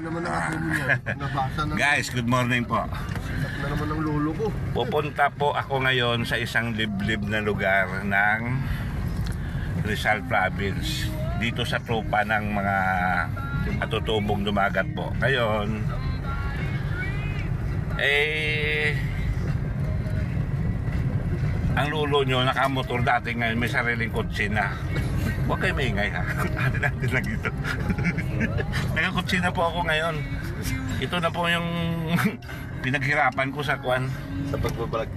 Naman ang mo niya? Nabasa na. Guys, good morning po. Saksak na naman ang lolo ko. Pupunta po ako ngayon sa isang liblib na lugar ng Rizal Province. Dito sa tropa ng mga atutubong dumagat po. Ngayon, eh, ang lulo nyo nakamotor dati ngayon may sariling kotse na. Huwag kayo maingay ha. Atin natin lang ito. Nagkakotse na po ako ngayon. Ito na po yung pinaghirapan ko sa kwan. Sa pagbabalag.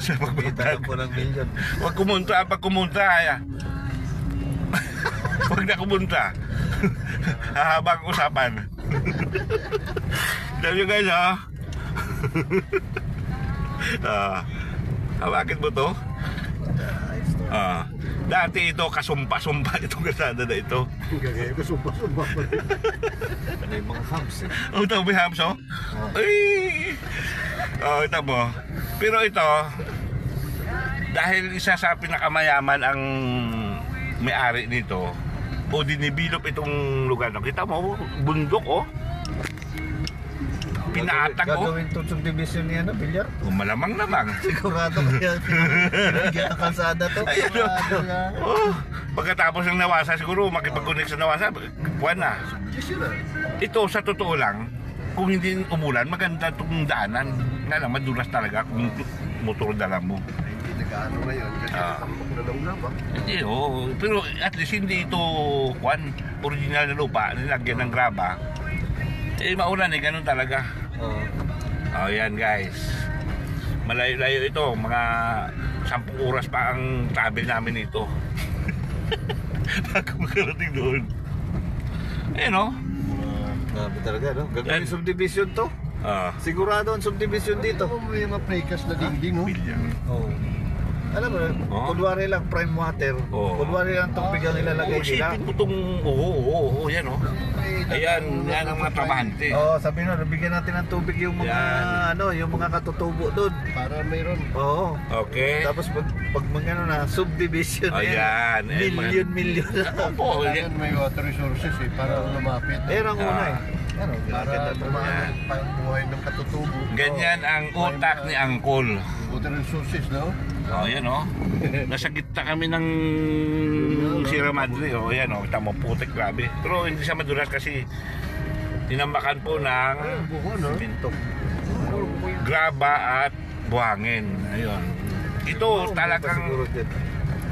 sa pagbablog. po ng milyon. Huwag kumunta, pag kumunta, ay, Huwag na kumunta. Hahabang usapan. Tell you guys, ha? Ah, ah, bakit mo to? Dati ito kasumpa-sumpa itong kasada na ito. Gagaya ko sumpa-sumpa pa rin. May mga hubs eh. Oh, ito may hams, oh. Ay! Oh, ito mo. Pero ito, dahil isa sa pinakamayaman ang may-ari nito, o dinibilop itong lugar na. Kita mo, bundok, oh. Pinaatag, oh. Gagawin to subdivision niya na, bilyar. Oh, malamang namang. Sigurado kaya pinagyan ang kalsada to. Ayan, oh. Nga. oh. Pagkatapos ng nawasa, siguro makipag-connect sa nawasa, buwan na. Ah. Ito, sa totoo lang, kung hindi umulan, maganda itong daanan. Nga lang, madulas talaga kung motor dala mo. Hindi nag-ano ngayon. Kasi Ah. nakambak na lang lang ba? Hindi, oo. Pero at least hindi ito, kwan, original na lupa, nilagyan ng graba. Eh, maulan eh, ganun talaga. Oo. Oh, yan guys. Malayo-layo ito, mga 10 oras pa ang travel namin ito. Bago makarating doon. Eh, no? Grabe talaga, no? Gagawin Yan. subdivision to. Ah, Sigurado ang subdivision Ito dito. mo yung mga precast na dingding, no? bilyang. Oo. Alam mo, Oo. kunwari lang prime water. Oo. Kunwari lang tubig ang ilalagay nila. isipin mo itong, oo, oo, oo, yan, oh. Ayan, yan ang mga trabahante. Oo, sabi na, bigyan natin ng tubig yung mga Yan. ano, yung mga katutubo doon. Para mayroon. Oo. Okay. Tapos pag pag mga ano na subdivision Oh, yan. Eh, Million million. Opo, yan. Kailangan may water resources eh. Para lumapit. Ayan ang una Ah. eh. Ano, Para tumaan pa ang buhay ng katutubo. Ganyan ang utak ni Angkol. Water resources, no? Oh, yan oh. Nasa gitna kami ng Sierra Madre. Oh, yan oh. Kita mo, putik grabe. Pero hindi siya madulas kasi tinambakan po ng? Pinto. graba at buhangin. Ayun. Ito talagang.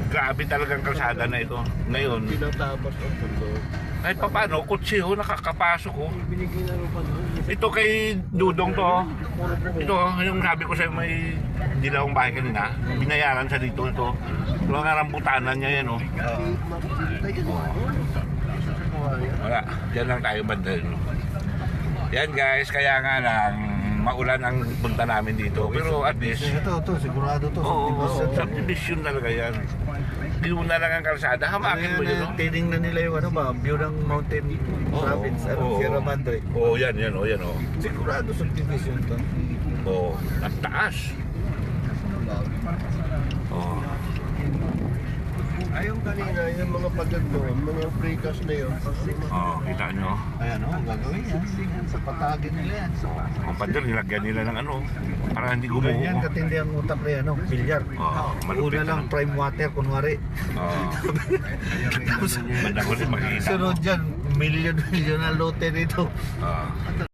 Grabe talagang kalsada na ito. Ngayon, Pinatabas ang pundo. kahit pa paano, kutsi oh, nakakapasok oh. Binigay na rin pa Ito kay Dudong to. oh. Ito, oh, yung sabi ko sa'yo may dilawang bahay kanina. Binayaran sa dito ito. Ang rambutanan niya yan, oh. Wala, dyan lang tayo banda oh. Yan guys, kaya nga lang, maulan ang punta namin dito. Pero at least, Ito, ito, sigurado to. oo, oh, subdivision talaga yan. Tinuna lang ang kalsada, hamakin mo yun, oh. Tinignan nila yung ano ba, view ng mountain Oo, province, ano, oo. Sierra Madre. Oo, oh, yan, yan, oh, yan, oh. Sigurado subdivision to. Oo, ang taas. Oo. Ayun kanina, yung mga pagod doon, mga precast na yun. Oh, kita nyo. Ayan o, gagawin yan. Sa patagin nila yan. Ang pader, nilagyan nila ng ano, para hindi gumuho. Ganyan katindi ang utak na yan, no? Bilyar. Oo, malupit Una lang prime water, kunwari. Oo. Banda ko rin. Sunod dyan, million-million na lote nito. Oo.